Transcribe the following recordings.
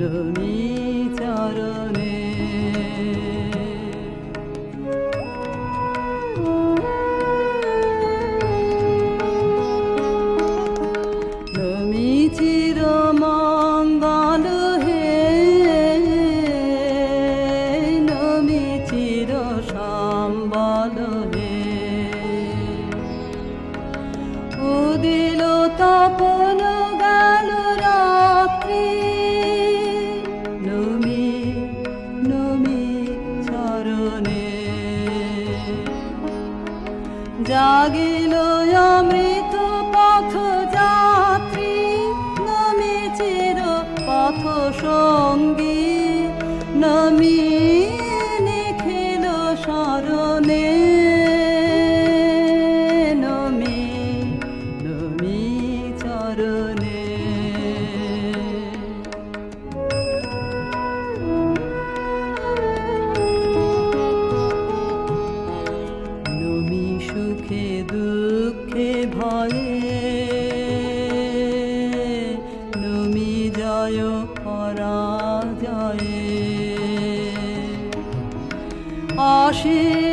shadow জাগিল আমৃত ভয়ে তুমি জয় যায় আশীর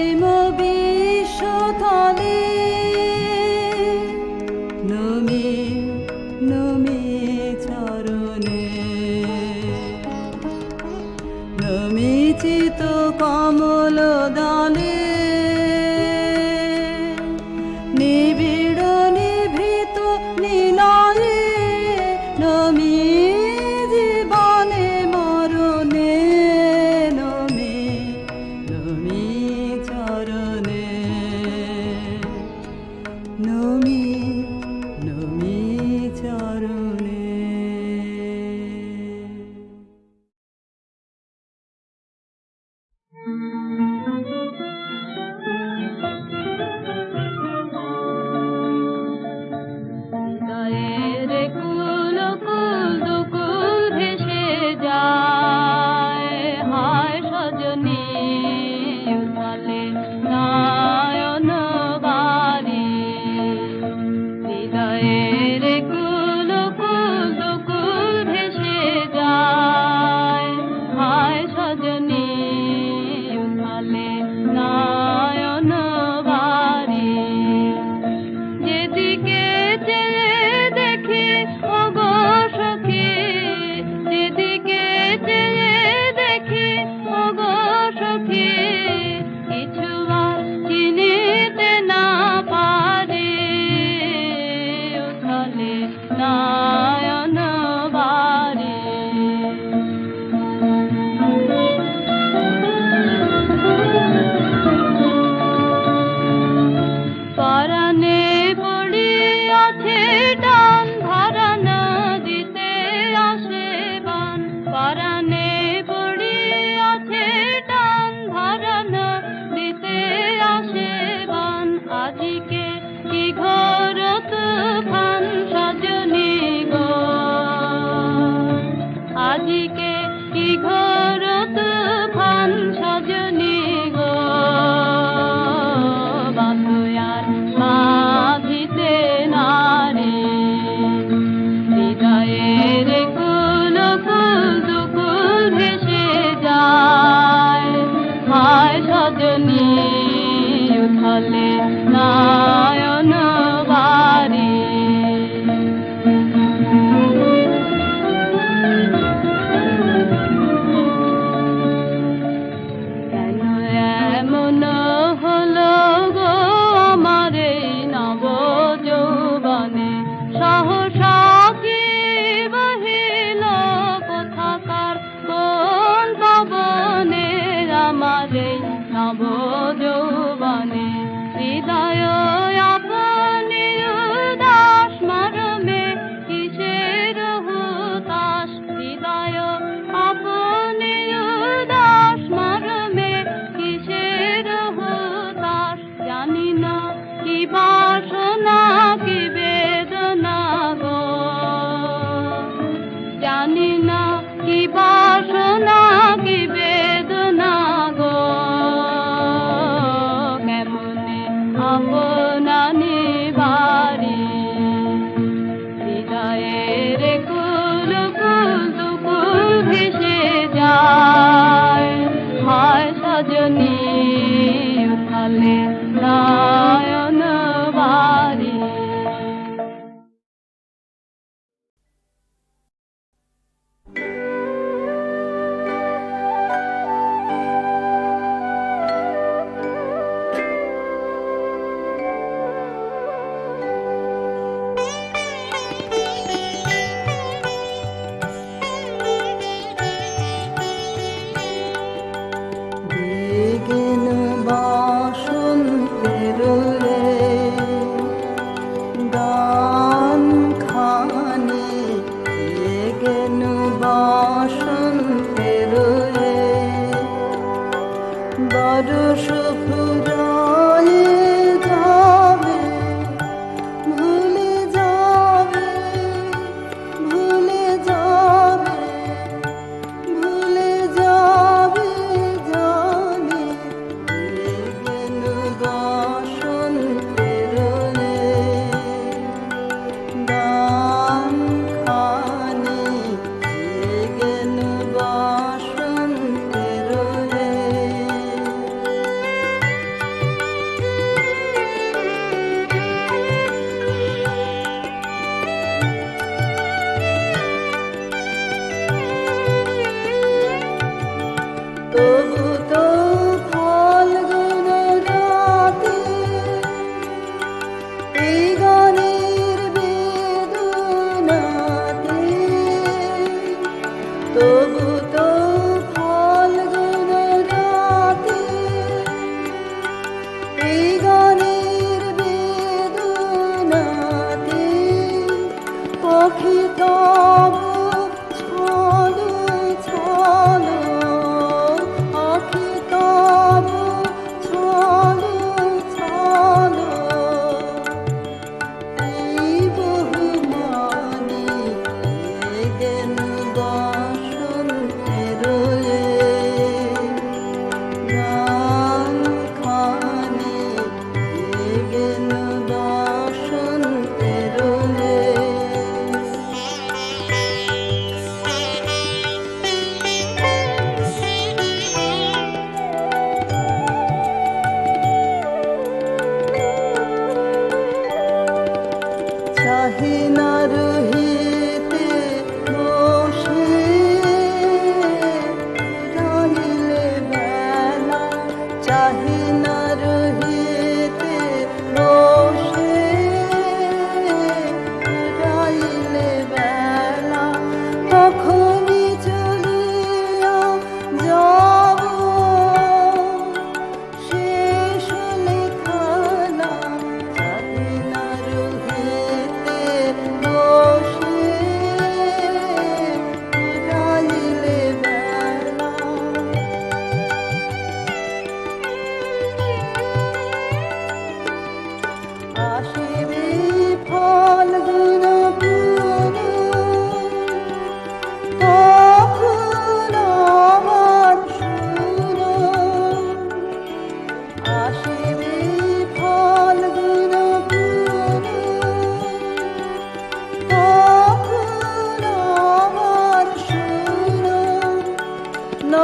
barışı pırar.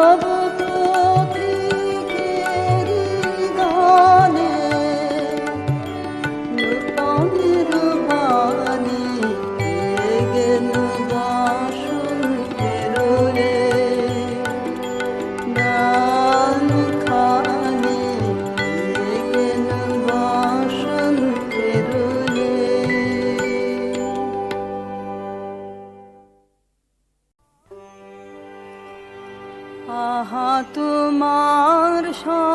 lobo সা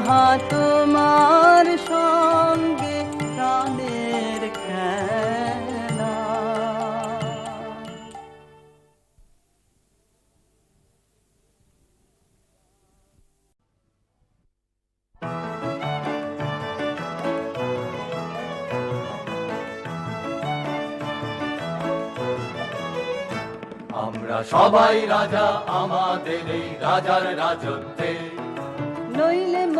আহা তোমার সঙ্গে প্রাণের খেলা। আমরা সবাই রাজা আমাদের এই রাজার রাজত্বে। নইলে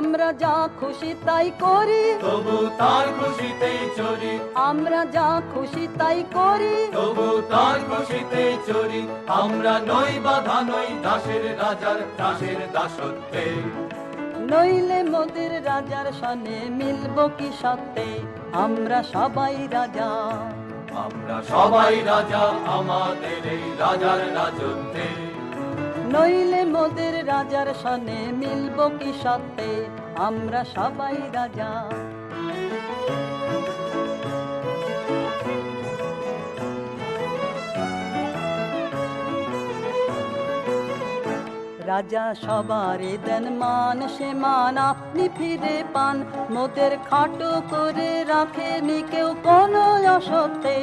আমরা যা খুশি তাই করি। তবু তার খুশিতেই চলি আমরা যা খুশি তাই করি। তবু তার খুশিতেই চলি আমরা নই বাধা নই দাসের রাজার দাসের দাসত্বে। নইলে মোদের রাজার সনে মিলব কি সত্ত্বে আমরা সবাই রাজা। আমরা সবাই রাজা আমাদের এই রাজার রাজত্বে। নইলে মোদের রাজার সনে মিলব কি সত্ত্বে আমরা সবাই রাজা। রাজা সবারে দেন মান, সে মান আপনি ফিরে পান। মোদের খাটো করে রাখেনি কেউ কোনো অসত্যে।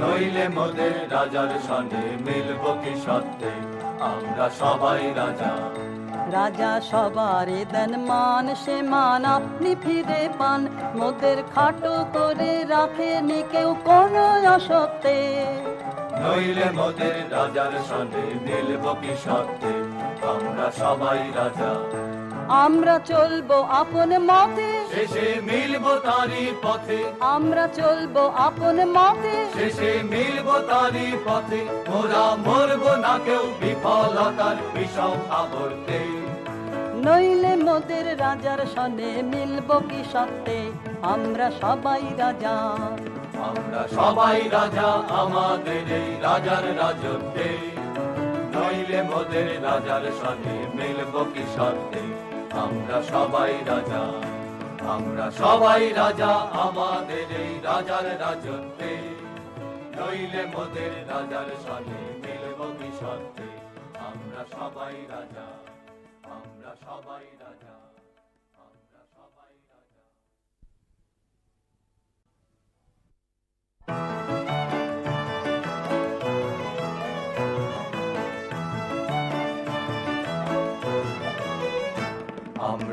নইলে মোদের রাজার সনে মিলব কি সত্ত্বে আমরা সবাই রাজা। রাজা সবার দেন মান সে মান আপনি ফিরে পান। মোদের খাটো করে রাখেন কেউ কোন অসত্যে। নইলে মোদের রাজার সনে মিলব কি সত্ত্বে আমরা সবাই রাজা। আমরা চলবো আপন মতে। শেষে মিলব তারি পথে। আমরা চলবো আপন মতে। শেষে মিলব তারি পথে। মোরা মরব না কেউ বিফলতার বিষম আবর্তে। নইলে মোদের রাজার সনে মিলব কি সত্ত্বে আমরা সবাই রাজা। আমরা সবাই রাজা আমাদের এই রাজার রাজত্বে। নইলে মোদের রাজার সনে মিলব কি সত্ত্বে আমরা সবাই রাজা, আমরা সবাই রাজা, আমাদের এই রাজার রাজত্বে। নইলে মোদের রাজার সনে মিলব কি সত্যে? আমরা সবাই রাজা, আমরা সবাই রাজা, আমরা সবাই রাজা।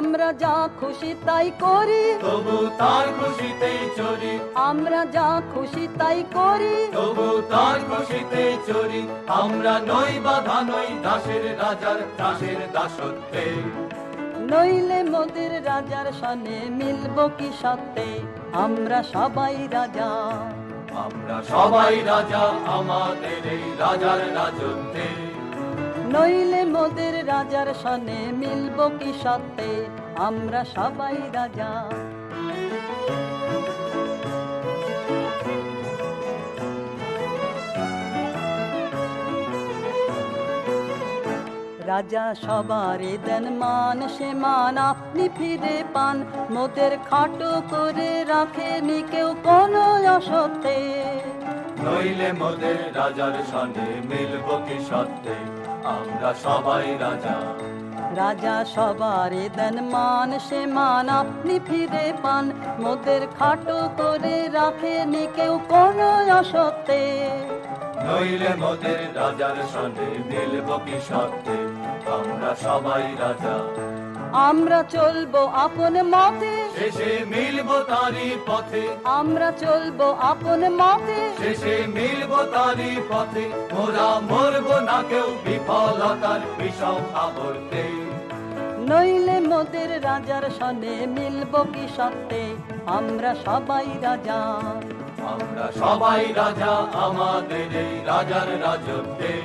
আমরা যা খুশি তাই করি। তবু তার খুশিতেই চলি আমরা যা খুশি তাই করি। তবু তার খুশিতে চলি আমরা নই বাধা নই দাসের রাজার দাসের দাসত্বে। নইলে মোদের রাজার সনে মিলব কি সত্যে? আমরা সবাই রাজা। আমরা সবাই রাজা আমাদের এই রাজার রাজত্বে। নইলে মোদের রাজার সনে মিলব কি সত্যে আমরা সবাই রাজা। রাজা সবারে দেন মান, সে মান আপনি ফিরে পান। মোদের খাটো করে রাখেনি কেউ কোনো অসত্যে। নইলে মোদের রাজার সনে মিলব কি সত্যে আমরা সবাই রাজা। রাজা সবার দেন মান সে মান আপনি ফিরে পান। মোদের খাটো করে রাখেনি কেউ কোন অসত্যে নইলে মোদের রাজার সনে মিলব কি সত্যে? আমরা সবাই রাজা। আমরা চলবো আপন মতে। শেষে মিলব তারি পথে। আমরা চলবো আপন মতে। শেষে মিলব তারি পথে। মোরা মরব না কেউ বিফলতার বিষম আবর্তে। নইলে মোদের রাজার সনে মিলব কি সত্যে? আমরা সবাই রাজা। আমরা সবাই রাজা আমাদের এই রাজার রাজত্বে।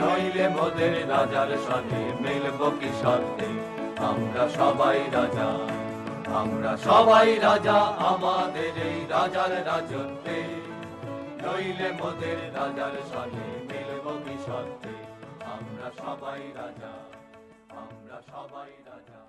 নইলে মোদের রাজার সনে মিলব কি সত্যে? আমরা সবাই রাজা, আমরা সবাই রাজা, আমাদের এই রাজার রাজত্বে। নইলে মোদের রাজার সাথে মিলব কি সত্যে আমরা সবাই রাজা, আমরা সবাই রাজা।